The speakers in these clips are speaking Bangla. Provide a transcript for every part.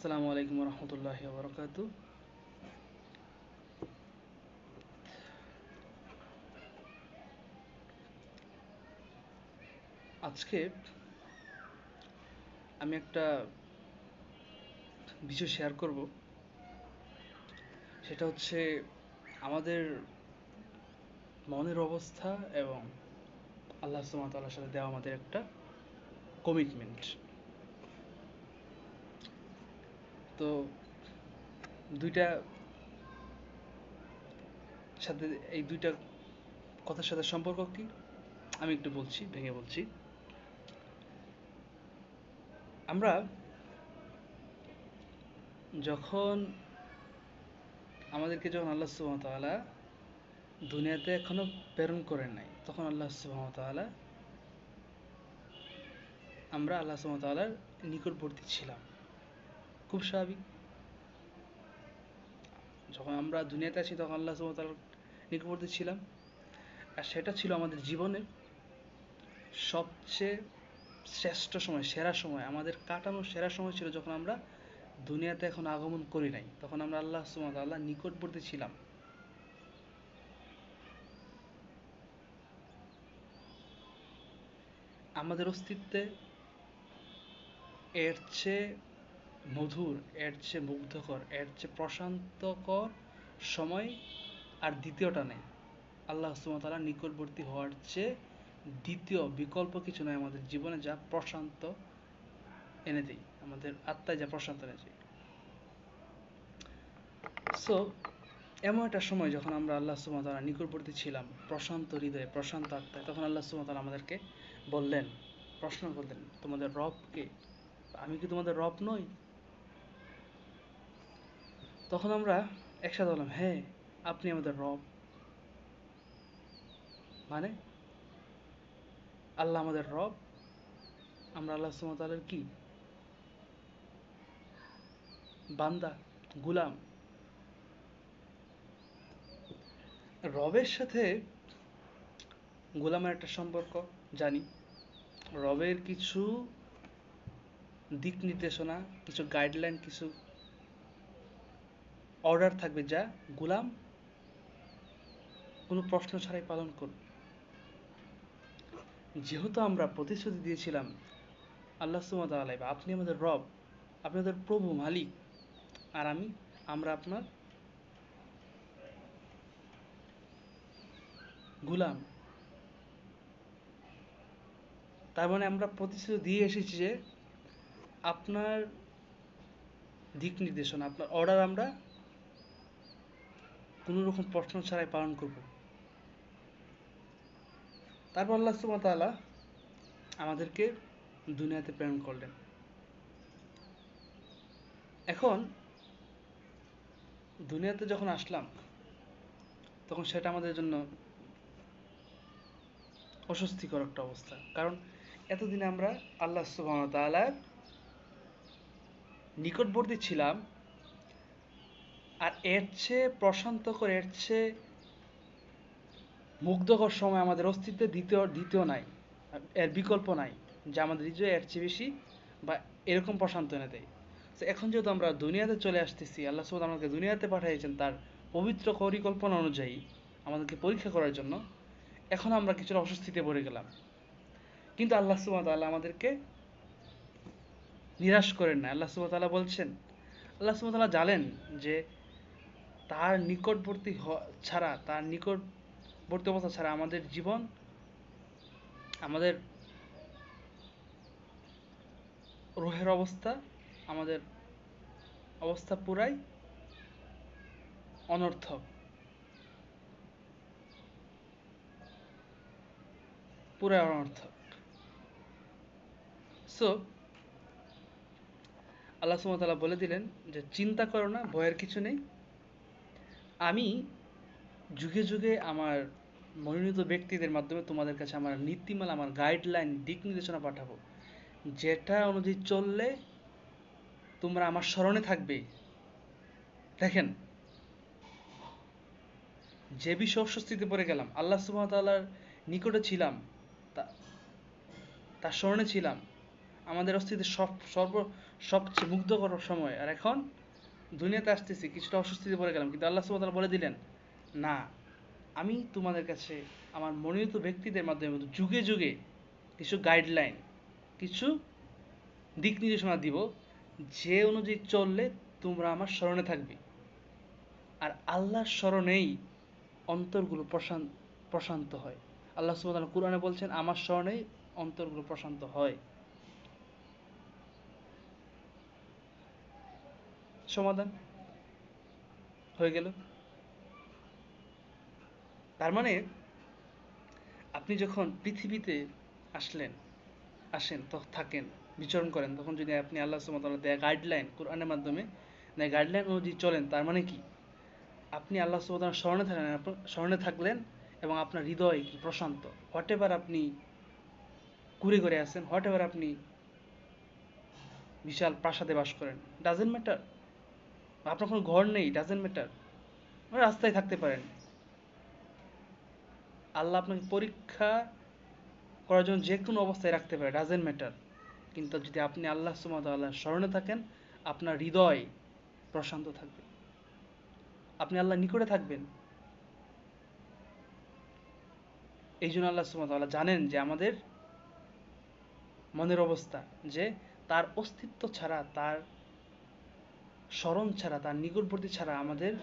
আসসালামু আলাইকুম রহমতুল্লাহ বরকাত আজকে আমি একটা বিষয় শেয়ার করব। সেটা হচ্ছে আমাদের মনের অবস্থা এবং আল্লাহ সুমাতাল্লার সাথে দেওয়া আমাদের একটা কমিটমেন্ট তো দুইটা সাথে এই দুইটা কথার সাথে সম্পর্ক কি? আমি একটু বলছি, ভেঙে বলছি। আমরা যখন আমাদেরকে যখন আল্লাহ সুহামতালা দুনিয়াতে এখনও প্রেরণ করেন নাই, তখন আল্লাহ সুহামতালা আমরা আল্লাহ সুহামতালার নিকটবর্তী ছিলাম। খুব স্বাভাবিক। যখন আমরা দুনিয়াতে আছি, তখন আল্লাহ সুমতাল নিকটবর্তী ছিলাম। আর সেটা ছিল আমাদের জীবনের সবচেয়ে শ্রেষ্ঠ সময়, সেরা সময়। আমাদের কাটানোর সেরা সময় ছিল যখন আমরা দুনিয়াতে এখন আগমন করি নাই। তখন আমরা আল্লাহ সুমত আল্লাহ নিকটবর্তী ছিলাম। আমাদের অস্তিত্বে এর চেয়ে মধুর, এর চেয়ে মুগ্ধকর, এর চেয়ে প্রশান্তকর সময় আর দ্বিতীয়টা নেই। আল্লাহ সুমতালা নিকটবর্তী হওয়ার চেয়ে দ্বিতীয় বিকল্প কিছু নয় আমাদের জীবনে যা প্রশান্ত এনে দেয়। আমাদের আত্মায় যা প্রশান্ত এনে দেয়। সো এমন একটা সময় যখন আমরা আল্লাহ সুমতালা নিকটবর্তী ছিলাম, প্রশান্ত হৃদয়ে, প্রশান্ত আত্মায়, তখন আল্লাহ সুমতালা আমাদেরকে বললেন, প্রশ্ন করলেন, তোমাদের রবকে আমি কি তোমাদের রব নই? তখন আমরা একসাথে বললাম হ্যাঁ আপনি আমাদের রব। মানে আল্লাহ আমাদের রব, আমরা আল্লাহ সুমতালের কি? বান্দা, গুলাম। রবের সাথে গোলামের একটা সম্পর্ক, জানি। রবের কিছু দিক নির্দেশনা, কিছু গাইডলাইন কিছু অর্ডার থাকবে যা গোলাম কোনো প্রশ্ন ছাড়াই পালন করবে। যেহেতু আমরা প্রতিশ্রুতি দিয়েছিলাম, আল্লাহ সুমত আলাই বা আপনি আমাদের রব আপনাদের প্রভু, মালিক, আর আমি, আমরা আপনার গুলাম। তার মানে আমরা প্রতিশ্রুতি দিয়ে এসেছি যে আপনার দিক নির্দেশনা, আপনার অর্ডার আমরা কোনো রকম প্রশ্ন ছাড়াই পালন করব। তারপর আল্লাহ সুমতালা আমাদেরকে দুনিয়াতে প্রেরণ করলেন। এখন দুনিয়াতে যখন আসলাম, তখন সেটা আমাদের জন্য অস্বস্তিকর একটা অবস্থা। কারণ এতদিন আমরা আল্লাহ সুবাহতালার নিকটবর্তী ছিলাম আর এর চেয়ে প্রশান্ত প্রশান্তকর এর চেয়ে মুগ্ধকর সময় আমাদের অস্তিত্বে দ্বিতীয় দ্বিতীয় নাই এর বিকল্প নাই, যা আমাদের হৃদয় এর চেয়ে বেশি বা এরকম প্রশান্ত এনে দেয়। তো এখন যেহেতু আমরা দুনিয়াতে চলে আসতেছি, আল্লাহ সুবাদ আমাদেরকে দুনিয়াতে পাঠিয়েছেন তার পবিত্র পরিকল্পনা অনুযায়ী আমাদেরকে পরীক্ষা করার জন্য, এখন আমরা কিছুটা অস্বস্তিতে পড়ে গেলাম। কিন্তু আল্লাহ সুবাদ আল্লাহ আমাদেরকে নিরাশ করেন না। আল্লাহ সুবাদ আল্লাহ বলছেন, আল্লাহ সুবাদ আল্লাহ জানেন যে তার নিকটবর্তী ছাড়া, তার নিকটবর্তী অবস্থা ছাড়া আমাদের জীবন, আমাদের রোহের অবস্থা, আমাদের অবস্থা পুরাই অনর্থক। পুরাই অনর্থক। সো আল্লাহ সুমতালা বলে দিলেন যে, চিন্তা করো না, ভয়ের কিছু নেই। আমি যুগে যুগে আমার মনোনীত ব্যক্তিদের মাধ্যমে তোমাদের কাছে আমার নীতিমালা, আমার গাইডলাইন দিক নির্দেশনা পাঠাবো। যেটা অনুযায়ী চললে তোমরা আমার স্মরণে থাকবে। দেখেন, যে বিষয়ে অস্বস্তিতে পড়ে গেলাম, আল্লাহ সুমতালার নিকটে ছিলাম তার স্মরণে ছিলাম। আমাদের অস্তিত্বের সব, সর্ব, সবচেয়ে মুগ্ধকর সময়। আর এখন দুনিয়াতে আসতেছি, কিছুটা অস্বস্তিতে পড়ে গেলাম, কিন্তু আল্লাহ সুবহানাহু বলে দিলেন, না, আমি তোমাদের কাছে, আমার মনোনীত ব্যক্তিদের মাধ্যমে যুগে যুগে কিছু গাইডলাইন কিছু দিক নির্দেশনা দিব, যে অনুযায়ী চললে তোমরা আমার স্মরণে থাকবে। আর আল্লাহর স্মরণেই অন্তরগুলো প্রশান্ত প্রশান্ত হয়। আল্লাহ সুবহানাহু কুরআনে বলছেন, আমার স্মরণেই অন্তরগুলো প্রশান্ত হয়। সমাধান হয়ে গেল। তার মানে আপনি যখন পৃথিবীতে আসলেন, আসেন, তো থাকেন, বিচরণ করেন, তখন যদি আপনি আল্লাহ সুবহানাহু দেয়া গাইডলাইন কোরআনের মাধ্যমে গাইডলাইন অনুযায়ী চলেন, তার মানে কি? আপনি আল্লাহ সুবহানাহু স্মরণে থাকলেন স্মরণে থাকলেন এবং আপনার হৃদয় কি প্রশান্ত। হোয়াট এভার আপনি কুড়ে করে আছেন হোয়াট এভার আপনি বিশাল প্রাসাদে বাস করেন। Doesn't matter. আপনার কোনো ঘর নেই ডাজেন্ট ম্যাটার রাস্তায় থাকতে পারেন। আল্লাহ আপনাকে পরীক্ষা করার জন্য যে কোনো অবস্থায় রাখতে পারে ডাজেন্ট ম্যাটার কিন্তু যদি আপনি আল্লাহ সুমাত আল্লাহ স্মরণে থাকেন, আপনার হৃদয় প্রশান্ত থাকবে। আপনি আল্লাহ নিকটে থাকবেন। এই জন্য আল্লাহ সুমাত আল্লাহ জানেন যে আমাদের মনের অবস্থা, যে তার অস্তিত্ব ছাড়া তার স্মরণ ছাড়া, তার নিকটবর্তী ছাড়া আমাদের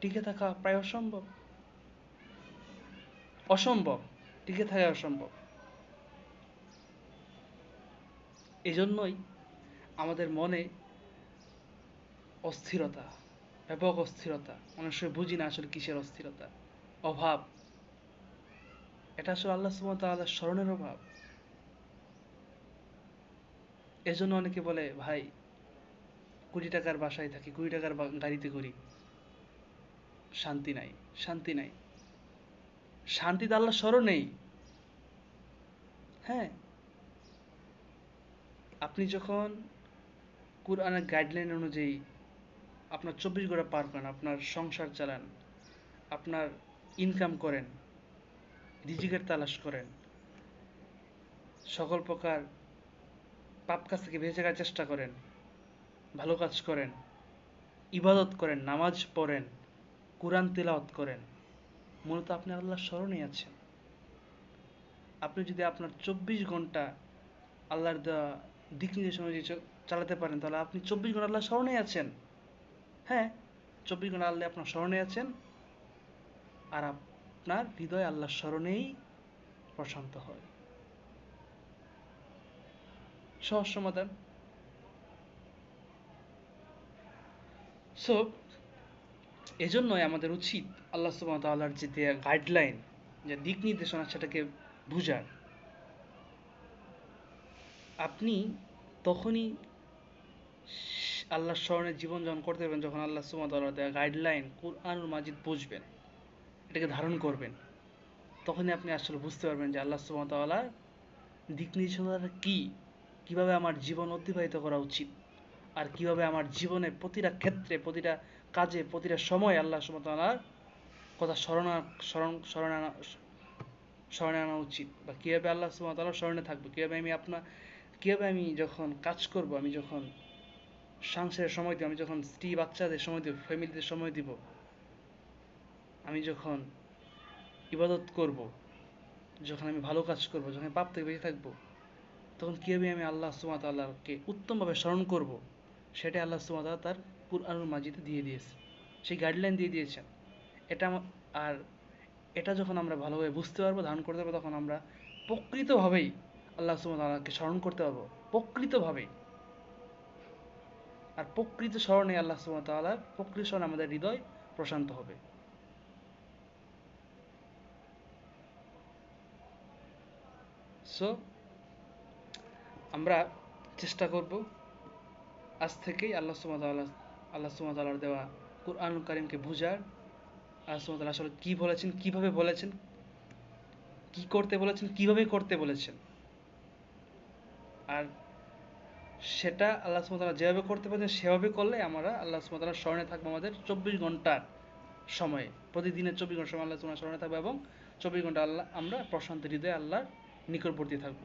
টিকে থাকা প্রায় অসম্ভব। অসম্ভব, টিকে থাকা অসম্ভব। এজন্যই আমাদের মনে অস্থিরতা, ব্যাপক অস্থিরতা অনেক সময় বুঝি না আসলে কিসের অস্থিরতা, অভাব। এটা আসলে আল্লাহ সুমত আল্লাহ স্মরণের অভাব। এজন্য অনেকে বলে, ভাই কোটি টাকার বাসায় থাকি, কুড়ি টাকার গাড়িতে করি। শান্তি নাই শান্তি নাই। শান্তিতে আল্লাহ স্মরণেই হ্যাঁ। আপনি যখন কোরআনের গাইডলাইন অনুযায়ী আপনার চব্বিশ ঘণ্টা পার করেন, আপনার সংসার চালান, আপনার ইনকাম করেন, রিজিকের তালাশ করেন, সকল প্রকার পাপ কাজ থেকে বেঁচে থাকার চেষ্টা করেন ভালো কাজ করেন, ইবাদত করেন, নামাজ পড়েন, কোরআন তেলাওয়াত করেন, মূলত আপনি আল্লাহর স্মরণে আছেন। আপনি যদি আপনার চব্বিশ ঘণ্টা আল্লাহর দেওয়া দিক নির্দেশনা অনুযায়ী চালাতে পারেন, তাহলে আপনি চব্বিশ ঘণ্টা আল্লাহর স্মরণে আছেন। হ্যাঁ চব্বিশ ঘণ্টা আল্লাহ আপনার স্মরণে আছেন আর আপনার হৃদয় আল্লাহর স্মরণেই প্রশান্ত হয়। সহজ সমাধান। সো এজন্যই আমাদের উচিত আল্লাহ সুবহানাহু তাআলার যে দেয়া গাইডলাইন যে দিক নির্দেশনা, সেটাকে বুঝার। আপনি তখনই আল্লাহর স্মরণে জীবন যাপন করতে পারবেন যখন আল্লাহ তাআলার দেয়া গাইডলাইন কুরআনুল মাজিদ বুঝবেন, এটাকে ধারণ করবেন। তখনই আপনি আসলে বুঝতে পারবেন যে আল্লাহ তাআলার দিক নির্দেশনাটা কি, কীভাবে আমার জীবন অতিবাহিত করা উচিত। আর কীভাবে আমার জীবনে প্রতিটা ক্ষেত্রে, প্রতিটা কাজে, প্রতিটা সময় আল্লাহ সুমতালার কথা স্মরণা স্মরণ স্মরণ আনা, স্মরণে আনা উচিত। বা কীভাবে আল্লাহ সুমতালার স্মরণে থাকব? কীভাবে আমি আপনার কীভাবে আমি যখন কাজ করব, আমি যখন সংসারের সময় দিব, আমি যখন স্ত্রী, বাচ্চাদের সময় দিব, ফ্যামিলিদের সময় দিব, আমি যখন ইবাদত করব, যখন আমি ভালো কাজ করব, যখন পাপ থেকে বেঁচে থাকব, তখন কীভাবে আমি আল্লাহ সুমাত আল্লাহকে উত্তমভাবে স্মরণ করব? সেটাই আল্লাহ সুমাত তার কুরআনুল মাজিদে দিয়ে দিয়েছে। সেই গাইডলাইন দিয়ে দিয়েছেন। এটা আর এটা যখন আমরা ভালোভাবে বুঝতে পারব, ধারণ করতে পারব, তখন আমরা প্রকৃতভাবেই আল্লাহ আল্লাহকে স্মরণ করতে পারব। প্রকৃতভাবেই। আর প্রকৃত স্মরণে আল্লাহ সুমাত আল্লাহ প্রকৃত স্মরণে আমাদের হৃদয় প্রশান্ত হবে। সো আমরা চেষ্টা করব আজ থেকেই আল্লাহ সুমাত আল্লাহ আল্লাহ দেওয়া কুরআন কারিমকে বুঝার, আল্লাহ সুমাত আসলে কী বলেছেন, কীভাবে বলেছেন, কি করতে বলেছেন, কীভাবে করতে বলেছেন। আর সেটা আল্লাহ সুমাত আল্লাহ যেভাবে করতে বলেছেন, সেভাবে করলে আমরা আল্লাহ সুমাত আল্লাহ স্মরণে থাকব আমাদের চব্বিশ ঘণ্টার সময়ে। প্রতিদিনের চব্বিশ ঘণ্টা সময় আল্লাহ সুমাত স্মরণে থাকব এবং চব্বিশ ঘণ্টা আল্লাহ, আমরা প্রশান্ত হৃদয়ে আল্লাহর নিকটবর্তী থাকব।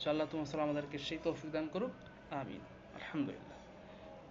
তো আল্লাহ তোমার আমাদেরকে সেই তৌফিক দান করুক। আমিন। আলহামদুলিল্লাহ।